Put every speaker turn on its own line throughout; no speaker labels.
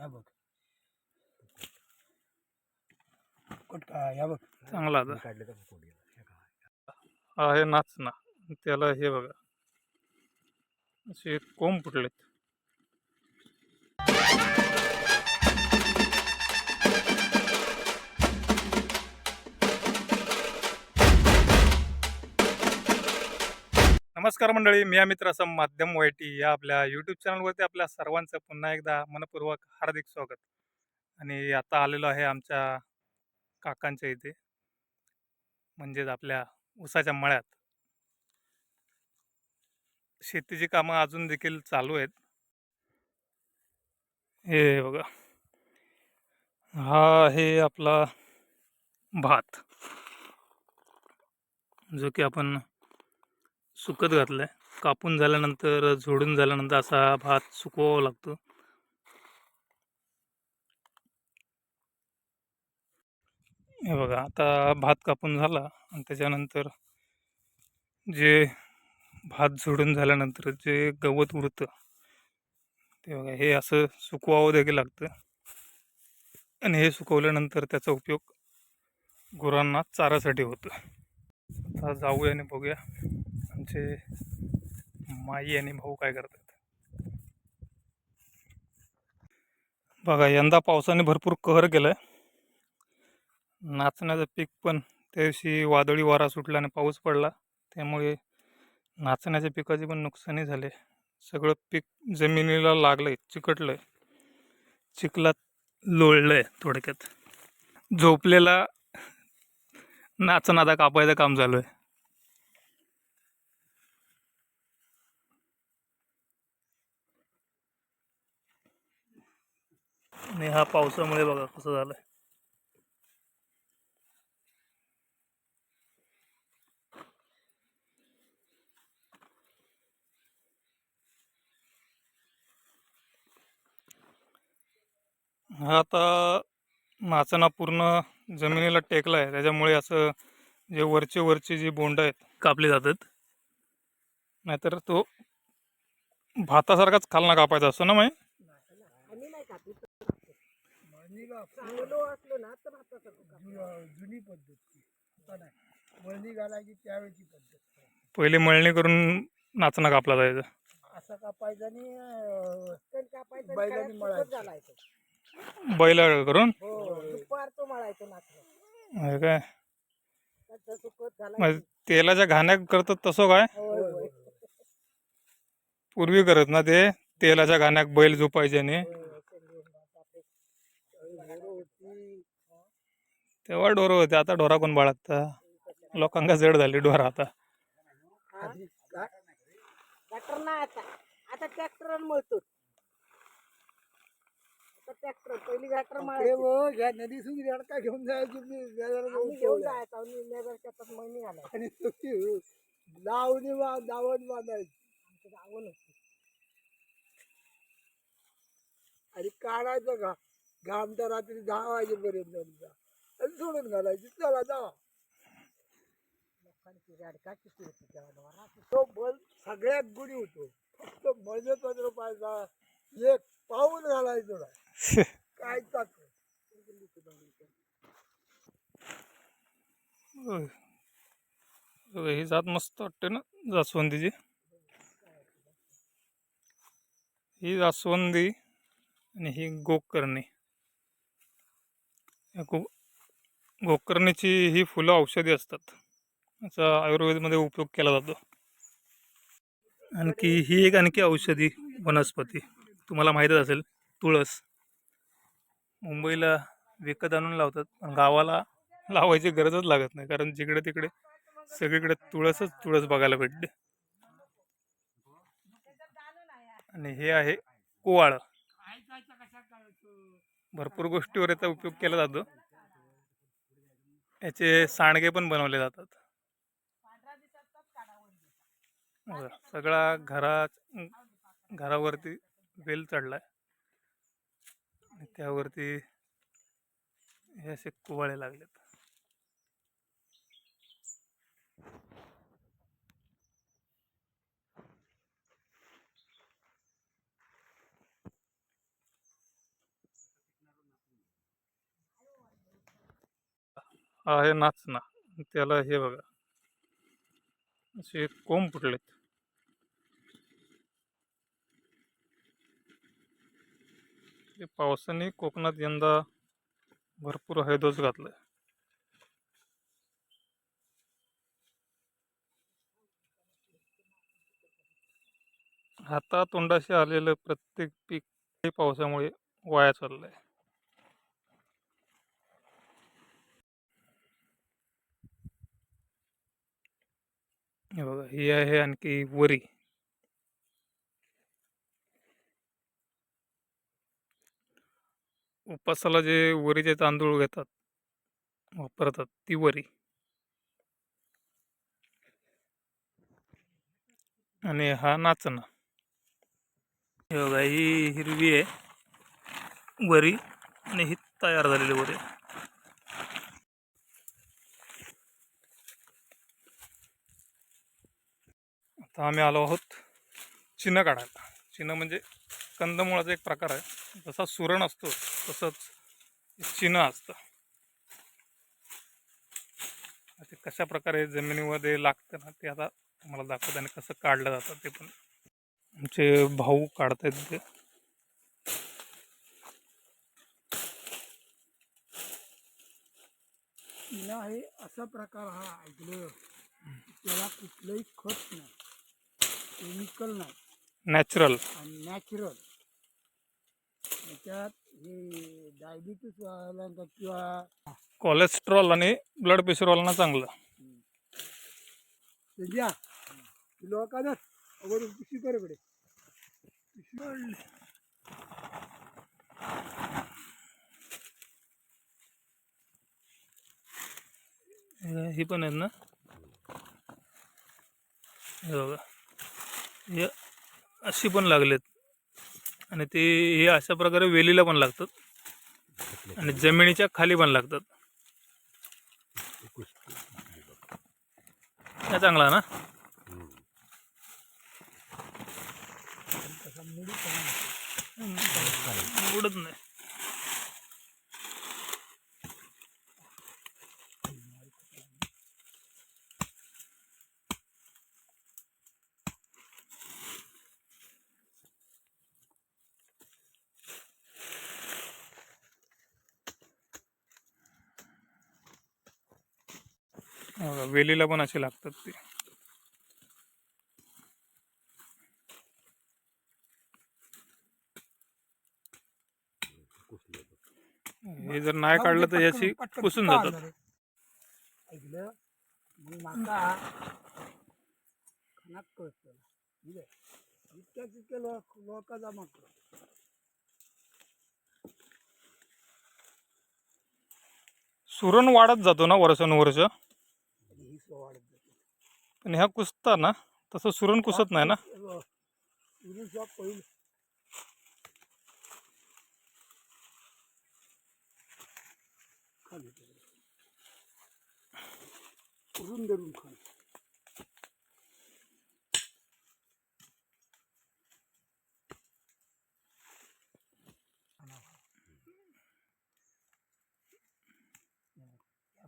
हा बघ. काय या बघ.
चांगला आता.
काढले तर कोण गेला. काय?
आहे नाचना त्याला हे बघा. असे कोंब फुटलेत. नमस्कार मंडळी मी अमित रसम माध्यम वायटी या आपल्या यूट्यूब चॅनलवरती आपल्या सर्वांचं पुन्हा एकदा मनपूर्वक हार्दिक स्वागत. आणि आता आलेलो आहे आमच्या काकांच्या इथे म्हणजेच आपल्या ऊसाच्या मळ्यात. शेतीची कामं अजून देखील चालू आहेत. हे बघा हा आहे आपला भात जो की आपण सुकत घातलाय. कापून झाल्यानंतर झोडून झाल्यानंतर असा भात सुकवावा लागतो. हे बघा आता भात कापून झाला आणि त्याच्यानंतर जे भात झोडून झाल्यानंतर जे गवत उरतं ते बघा हे असं सुकवावं देखील लागतं. आणि हे सुकवल्यानंतर त्याचा उपयोग गुरांना चारासाठी होतो. आता जाऊया आणि बघूया. आमचे माई आणि भाऊ काय करतात? बघा यंदा पावसाने भरपूर कहर केलाय. नाचण्याचं पीक पण त्या दिवशी वादळी वारा सुटला आणि पाऊस पडला. त्यामुळे नाचण्याच्या पिकाचे पण नुकसानी झाले. सगळं पीक जमिनीला लागलंय चिकटलंय. चिखलात लोळलंय थोडक्यात. झोपलेला नाचनादा कापायचं काम चालू आहे. आणि हा पावसामुळे बघा कसं झालंय. हा आता नाचणा पूर्ण जमिनीला टेकला आहे त्याच्यामुळे असं जे वरचे वरचे जे बोंड आहेत कापली जातात. नाहीतर तो भातासारखाच खालना कापायचा असतो ना माही
चांगलो असलो ना तर
जुनी पद्धत. ती. आता नाही. मळणी घालायची त्यावेळची पद्धत.
पहिले मळणी करून नाचणा कापला जायचा.
असा कापायचा आणि
कण कापायचं
बैलांनी मळायचं.
सुकत घालायचं.
बैला करून?
हो दुपार तो मळायचो नाचणं.
काय?
त्याचं सुकत
मग
घालायचं
तेलाच्या घाण्या करतात तसं काय?
होय होय.
पूर्वी करत ना ते? तेलाच्या घाण्यात बैल झोपायचे आणि
होय, शेंगून बापरे. ढोरं होती.
तेव्हा ढोरं होते. आता ढोरा कोण बाळगता? लोकांना जड झाली ढोरं आता.
हा? ट्रॅक्टर नाही आता. आता ट्रॅक्टर मळतो. आता ट्रॅक्टर पहिली ट्रॅक्टर
अरे
मळायची.
वो, घ्या नदी सुधी का घेऊन जायची?
आम्ही घेऊन. जायचो. त्यात मळणी घालायची.
आणि सुकी लावणी वा दावण बांधायची.
आमचं गावं.
आणि काढायचं का घाम तर रात्री दहा वाजेपर्यंत जा. आणि सोडून घालायची. चला जा.
लोकांची गाडका किती होती तेव्हा ढोराची.
तो बल सगळ्यात गुढी होतो. फक्त मजे पंधरा पायचा एक पाऊल घालायचो नाही. काय.
होय, ही जात मस्त वाटते ना जास्वंदीची. ही जास्वंदी आणि ही गोकर्णी. गो गोकर्णीची ही फुलं औषधी असतात. याचा आयुर्वेदमध्ये उपयोग केला जातो. आणखी ही एक आणखी औषधी वनस्पती. तुम्हाला माहीतच असेल तुळस. मुंबईला विकत आणून लावतात पण गावाला लावायची गरजच लागत नाही कारण जिकडे तिकडे सगळीकडे तुळसच तुळस बघायला भेटते. आणि हे आहे कुवाळ. भरपूर गोष्टीवर याचा उपयोग केला जातो. याचे सांडगे पण बनवले जातात. सगळा घरा घरावरती वेल चढलाय. त्यावरती हे असे कुवाळे लागलेत. हा आहे नाचना त्याला हे बघा. असे कोंब फुटलेत. हे पावसाने कोकणात यंदा भरपूर हैदोस घातलाय. हातातोंडाशी आलेलं प्रत्येक पीक हे पावसामुळे वाया चाललंय. हे बघा ही आहे आणखी वरी. उपासाला जे वरीचे तांदूळ घेतात वापरतात ती वरी. आणि हा नाचणं. हे बघा ही हिरवी आहे वरी आणि ही तयार झालेली वरी. आता आम्ही आलो आहोत चिनं काढायला. चिनं म्हणजे कंदमुळाचा एक प्रकार आहे. जसा सुरण असतो तसंच चिनं असतं. ते कशा प्रकारे जमिनीमध्ये लागतं ना ते आता तुम्हाला दाखवत आणि कसं काढलं जातं ते पण. आमचे भाऊ काढतायत ते.
हे असा प्रकार हा ऐकलं. त्याला कुठलंही खत नाही. केमिकल नाही.
नॅचरल.
आणि नॅचरल. त्याच्यात हे डायबिटीस वाल्यांका किंवा
कोलेस्ट्रॉल आणि ब्लड प्रेशरवाल्यांना चांगलं.
लोकांना अगोदर पिशवी कर इकडे. पिशवी
हे- ही पण आहेत ना? हे बघा. हे अशी पण लागलेत. आणि ते हे अशा प्रकारे वेलीला पण लागतात. आणि जमिनीच्या खाली पण लागतात. हा चांगला ना? उडत नाही. वेलीला पण असे लागतात ते. हे जर नाही काढलं तर याची पुसून जातात. सुरण वाढत जातो ना वर्षानुवर्ष? पण ह्या कुसता ना तसं सुरण कुसत नाही ना?
खाली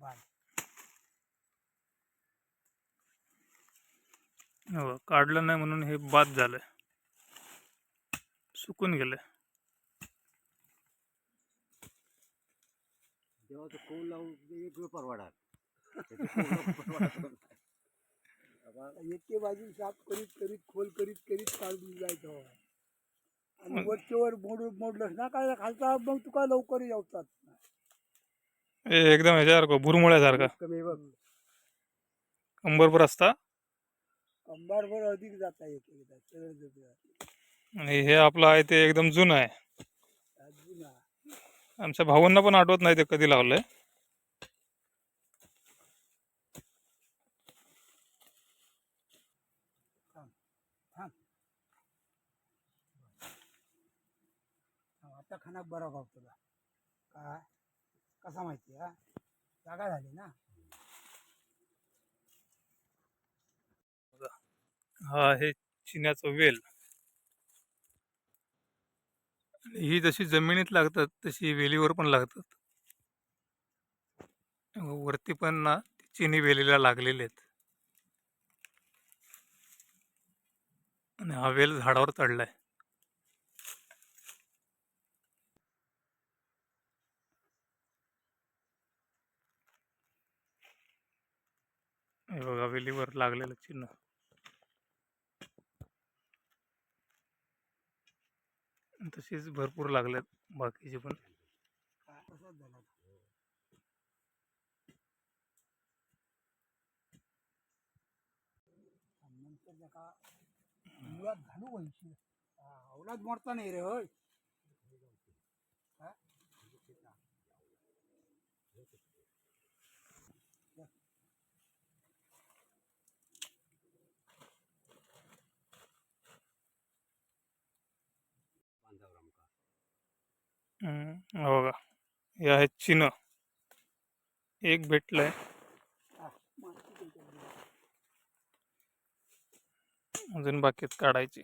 बाय.
हो, काढलं नाही म्हणून हे बाद झालंय. सुकून
कौल लावून परवडत नाही.
एके बाजू साफ करीत करीत खोल करीत करीत काढून जायचं. आणि वरचेवर मोड मोडलंस ना काय खालचा मग तुका लवकर
एकदम ह्याच्यासारखं भुरमुळ्यासारखं.
कमी बघ.
कंबरभर असता
कंबारभर अधिक जाता येत एकदा सरळ जाते.
आणि हे आपलं आहे ते एकदम जुनं आहे.
अजून हा.
आमच्या भावांना पण आठवत नाही ते कधी लावलंय.
आता खाना बरा भाव तुला. काय? कसा माहिती हा? जागा झाली ना?
हा आहे चिन्याचं वेल. आणि ही जशी जमिनीत लागतात तशी वेलीवर पण लागतात. वरती पण ना चिनी वेलीला लागलेले आहेत. आणि हा वेल झाडावर चढलाय. हे बघा वेलीवर लागलेलं चिन्ह. तसेच भरपूर लागल्यात बाकीचे पण.
तसाच मुळात घालू व्हायची. औलाद मोडता नाही रे होय.
बघा हे आहेत चिन्ह एक
हा, त्याच्यात.
अजून बाकीत काढायची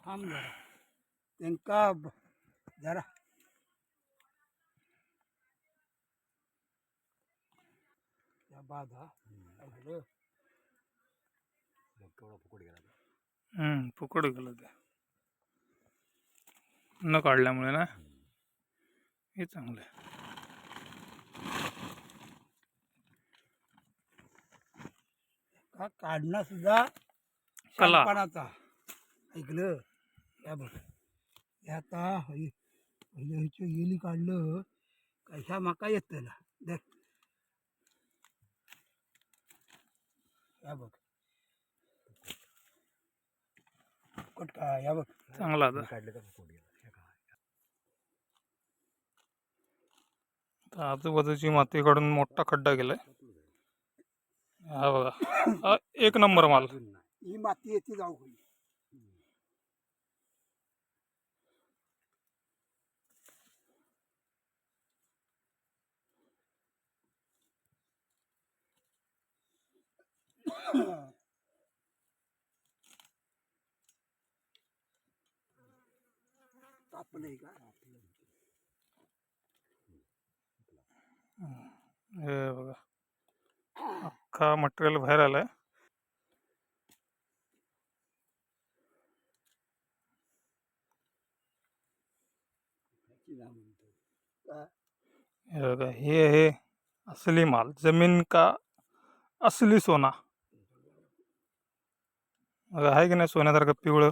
थांब जरा
फुकट गेला तो.
हम्म फुकट गेलं ते न काढल्यामुळे ना हे चांगलं आहे
का काढणं सुद्धा
कला.
शहाणपणाचा ऐकलं या बघ हे आता हे- ह्याचं येली काढलं का ह्या माका येत ना देख या बघ. फुकट का या बघ.
चांगला आता.
काढले तर गेला
आजूबाजूची माती काढून मोठा खड्डा केलाय. हा बघा. एक नंबर माल.
ही माती येते जाऊ
बघा. अख्खा मटेरियल बाहेर आलाय. हे बघा हे असली माल. ज़मीन का असली सोना. बघा आहे की नाही सोन्यासारखं पिवळं?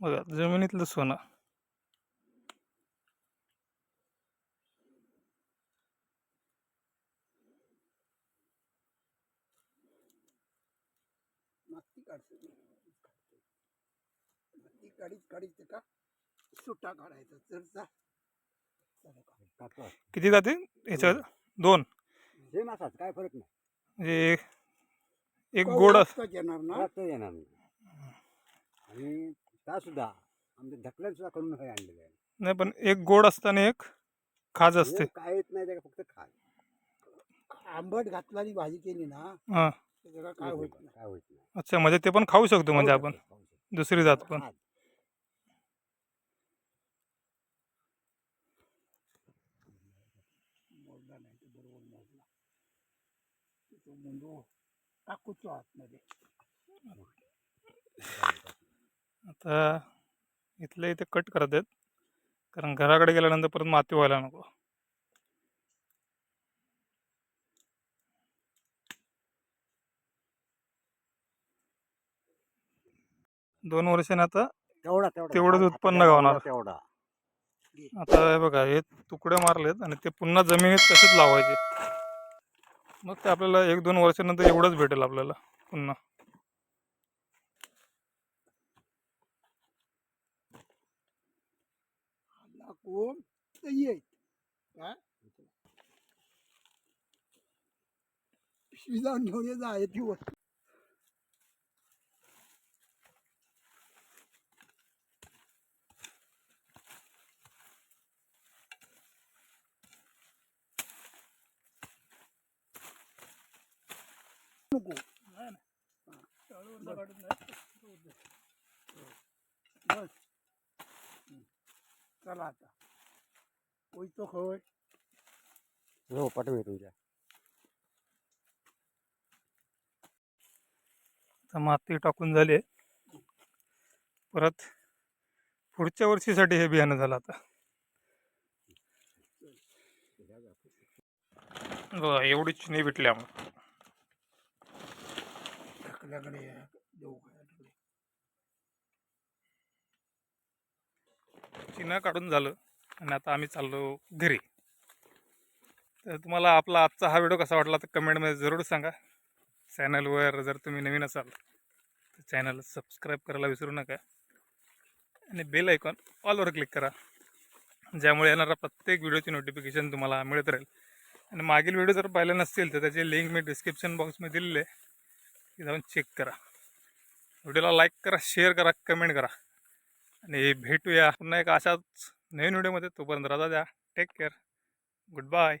बघा जमिनीतलं सोनं.
सुट्टा काढायचा.
किती जाते याच्यात? दोन.
काय फरक नाही.
म्हणजे एक गोड अस-
येणार ना?
रक्त येणार नाही. आणि त्या सुद्धा आमच्या ढकल्यान सुद्धा करून हे आणलेलं आहे.
नाही पण एक गोड असताना एक खाज असते.
हे काय येत नाही त्याला फक्त खाय
आंबट घातला आणि भाजी केली ना
हां.
तर काय होत नाही
काय होत नाही.
अच्छा म्हणजे ते पण खाऊ शकतो म्हणजे आपण. दुसरी जात पण.
मोडला नाही तर बरोबर मोडला तो मुंडू टाकूचो आतमध्ये.
आता इथले इथे कट करत आहेत. कारण घराकडे गेल्यानंतर परत माती व्हायला नको. दोन वर्षाने आता
तेवढा तेवढा
तेवढंच उत्पन्न गावणार.
तेवढा.
आता हे बघा हे तुकडे मारलेत आणि ते पुन्हा जमिनीत तसेच लावायचे. मग ते आपल्याला एक दोन वर्षानंतर एवढंच भेटेल आपल्याला पुन्हा.
कोण? काय पिशवी जाऊन घेऊन ये जा ती वस्तू नको
नाही नाही.
बस हं. चला आता पोयतो खवय
हो पाठवे तुझ्या
आता माती टाकून झाली. परत पुढच्या वर्षीसाठी हे बियाणं झालं आता बघा एवढी चिनी भेटली आम्हाला
ढकल्याकडे देऊ चिन्ह
चिना काढून झालं आणि आता आम्ही चाललो घरी. तर तुम्हाला आपला आजचा हा व्हिडिओ कसा वाटला तर कमेंटमध्ये जरूर सांगा. चॅनलवर जर तुम्ही नवीन असाल तर चॅनल सबस्क्राईब करायला विसरू नका. आणि बेल ऐकॉन ऑलवर क्लिक करा. ज्यामुळे येणारा प्रत्येक व्हिडिओची नोटिफिकेशन तुम्हाला मिळत राहील. आणि मागील व्हिडिओ जर पाहिले नसतील तर त्याची लिंक मी डिस्क्रिप्शन बॉक्समध्ये दिलेली आहे. जाऊन चेक करा. व्हिडिओला लाईक करा शेअर करा कमेंट करा. आणि भेटूया पुन्हा एक अशाच नवीन व्हिडिओमध्ये. तोपर्यंत राजा द्या. Take care good bye